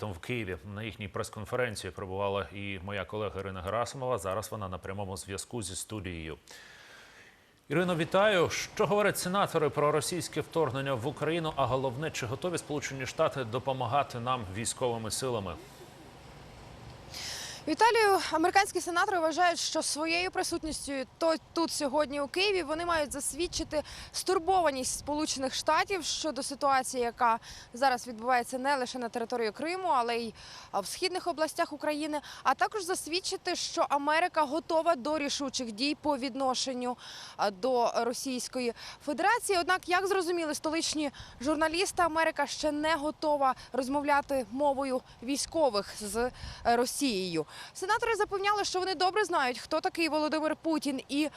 Там в Києві на їхній прес-конференції перебувала і моя колега Ірина Герасимова. Зараз вона на прямому зв'язку зі студією. Ірино, вітаю. Що говорять сенатори про російське вторгнення в Україну? А головне, чи готові Сполучені Штати допомагати нам військовими силами? Віталію, американські сенатори вважають, що своєю присутністю то тут сьогодні у Києві вони мають засвідчити стурбованість Сполучених Штатів щодо ситуації, яка зараз відбувається не лише на території Криму, але й в східних областях України. А також засвідчити, що Америка готова до рішучих дій по відношенню до Російської Федерації. Однак, як зрозуміли столичні журналісти, Америка ще не готова розмовляти мовою військових з е, Росією. Сенатори запевняли, що вони добре знають, хто такий Володимир Путін, і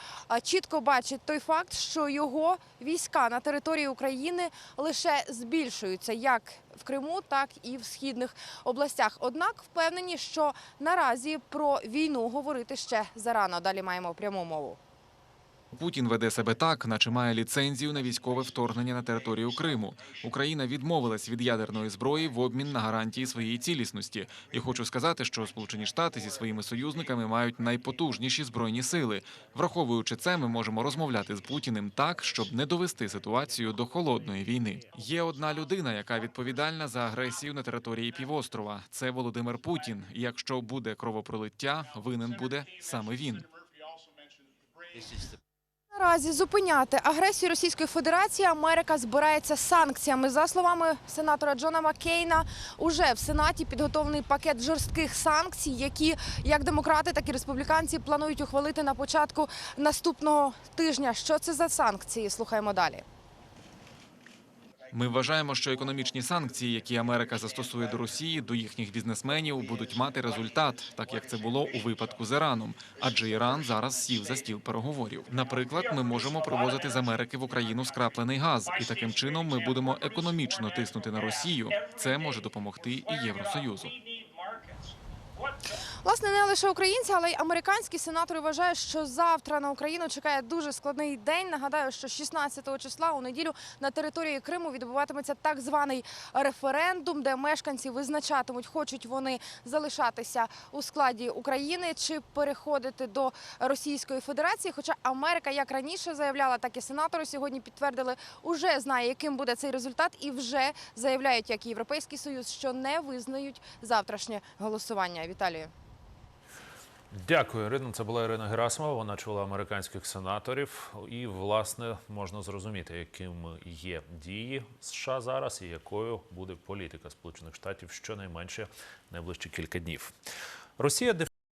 чітко бачать той факт, що його війська на території України лише збільшуються як в Криму, так і в східних областях. Однак впевнені, що наразі про війну говорити ще зарано. Далі маємо пряму мову. Путін веде себе так, наче має ліцензію на військове вторгнення на територію Криму. Україна відмовилась від ядерної зброї в обмін на гарантії своєї цілісності. І хочу сказати, що Сполучені Штати зі своїми союзниками мають найпотужніші збройні сили. Враховуючи це, ми можемо розмовляти з Путіним так, щоб не довести ситуацію до холодної війни. Є одна людина, яка відповідальна за агресію на території півострова. Це Володимир Путін. Якщо буде кровопролиття, винен буде саме він. Наразі зупиняти агресію Російської Федерації Америка збирається санкціями. За словами сенатора Джона Маккейна, уже в Сенаті підготовлений пакет жорстких санкцій, які як демократи, так і республіканці планують ухвалити на початку наступного тижня. Що це за санкції? Слухаємо далі. Ми вважаємо, що економічні санкції, які Америка застосує до Росії, до їхніх бізнесменів, будуть мати результат, так як це було у випадку з Іраном. Адже Іран зараз сів за стіл переговорів. Наприклад, ми можемо привозити з Америки в Україну скраплений газ, і таким чином ми будемо економічно тиснути на Росію. Це може допомогти і Євросоюзу. Власне, не лише українці, але й американські сенатори вважають, що завтра на Україну чекає дуже складний день. Нагадаю, що 16 числа у неділю на території Криму відбуватиметься так званий референдум, де мешканці визначатимуть, хочуть вони залишатися у складі України чи переходити до Російської Федерації. Хоча Америка, як раніше заявляла, так і сенатори сьогодні підтвердили, уже знає, яким буде цей результат, і вже заявляють, як і Європейський Союз, що не визнають завтрашнє голосування. Віталію. Дякую, Ірина. Це була Ірина Герасимова. Вона чула американських сенаторів. І, власне, можна зрозуміти, яким є дії США зараз і якою буде політика Сполучених Штатів щонайменше найближчі кілька днів. Росія